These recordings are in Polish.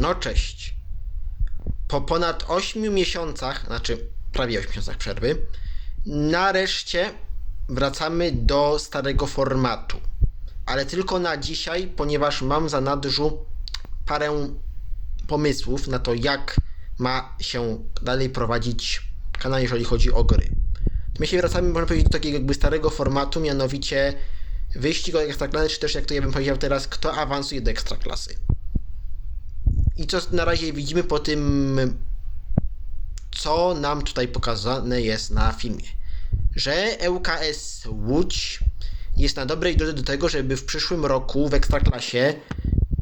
No cześć. Po ponad 8 miesiącach, znaczy prawie 8 miesiącach przerwy, nareszcie wracamy do starego formatu. Ale tylko na dzisiaj, ponieważ mam za nadrzu parę pomysłów na to, jak ma się dalej prowadzić kanał, jeżeli chodzi o gry. My się wracamy, można powiedzieć, do takiego jakby starego formatu, mianowicie wyścig o ekstraklasy, czy też jak to ja bym powiedział teraz, kto awansuje do ekstraklasy. I co na razie widzimy po tym, co nam tutaj pokazane jest na filmie. Że ŁKS Łódź jest na dobrej drodze do tego, żeby w przyszłym roku w Ekstraklasie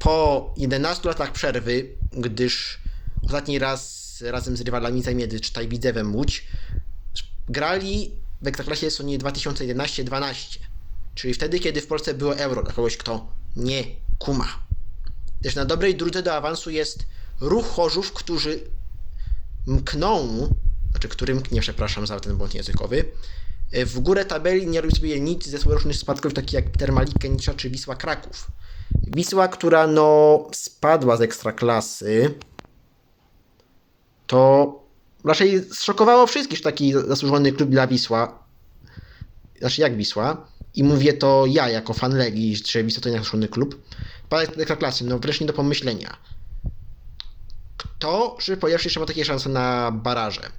po 11 latach przerwy, gdyż ostatni raz razem z rywalami zajmie czytaj Widzewem Łódź, grali w Ekstraklasie Sony 2011-12, czyli wtedy, kiedy w Polsce było Euro, dla kogoś, kto nie kuma. Też na dobrej drodze do awansu jest ruch Chorzów, którzy mkną, znaczy który mknie, przepraszam za ten błąd językowy, w górę tabeli nie robi sobie nic ze zeszłorocznych spadków, takich jak Termalik Kenicza czy Wisła Kraków. Wisła, która no spadła z ekstraklasy, to raczej zszokowało wszystkich, że taki zasłużony klub dla Wisła, znaczy jak Wisła, i mówię to ja jako fan Legii, że Wisła to nie zasłużony klub, spada z ekstraklasy, no wreszcie do pomyślenia. Kto, że po pierwsze jeszcze ma takie szanse na baraże?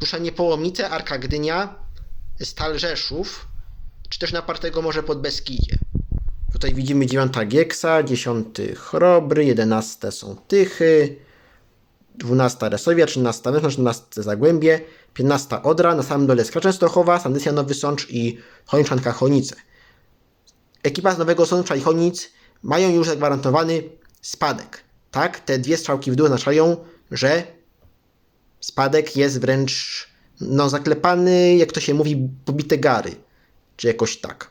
Ruszanie Połomice, Arka Gdynia, Stal Rzeszów, czy też napartego może pod Beskidzie. Tutaj widzimy 9 Gieksa, 10 Chrobry, 11 są Tychy, 12 Resowia, 13 Węgrzyn, 14 Zagłębie, 15 Odra, na samym dole Skra Częstochowa, Sandycja Nowy Sącz i Choniczanka Chonice. Ekipa z Nowego Sącza i Chonic mają już zagwarantowany spadek. Tak, te dwie strzałki w dół oznaczają, że spadek jest wręcz no, zaklepany, jak to się mówi, pobite gary. Czy jakoś tak.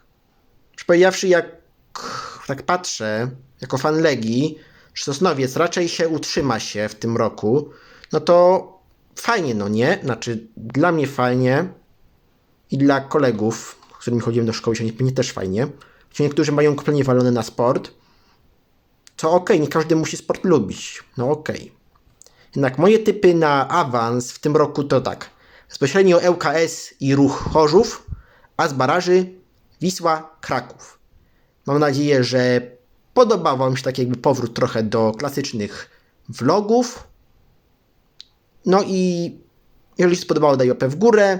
Powiedziawszy, jak tak patrzę, jako fan Legii, Sosnowiec raczej się utrzyma się w tym roku, no to fajnie, no nie? Znaczy, dla mnie fajnie i dla kolegów, z którymi chodziłem do szkoły, się nie też fajnie. Ci niektórzy mają kompletnie walone na sport, co okej, nie każdy musi sport lubić. No okej. Jednak moje typy na awans w tym roku to tak. Bezpośrednio ŁKS i Ruch Chorzów, a z baraży Wisła Kraków. Mam nadzieję, że podobał Wam się tak jakby powrót trochę do klasycznych vlogów. No i jeżeli spodobało, daj łapę w górę.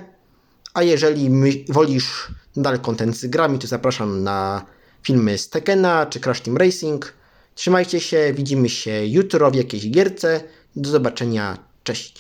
A jeżeli wolisz nadal content z grami, to zapraszam na filmy z Tekena czy Crash Team Racing. Trzymajcie się, widzimy się jutro w jakiejś gierce. Do zobaczenia, cześć.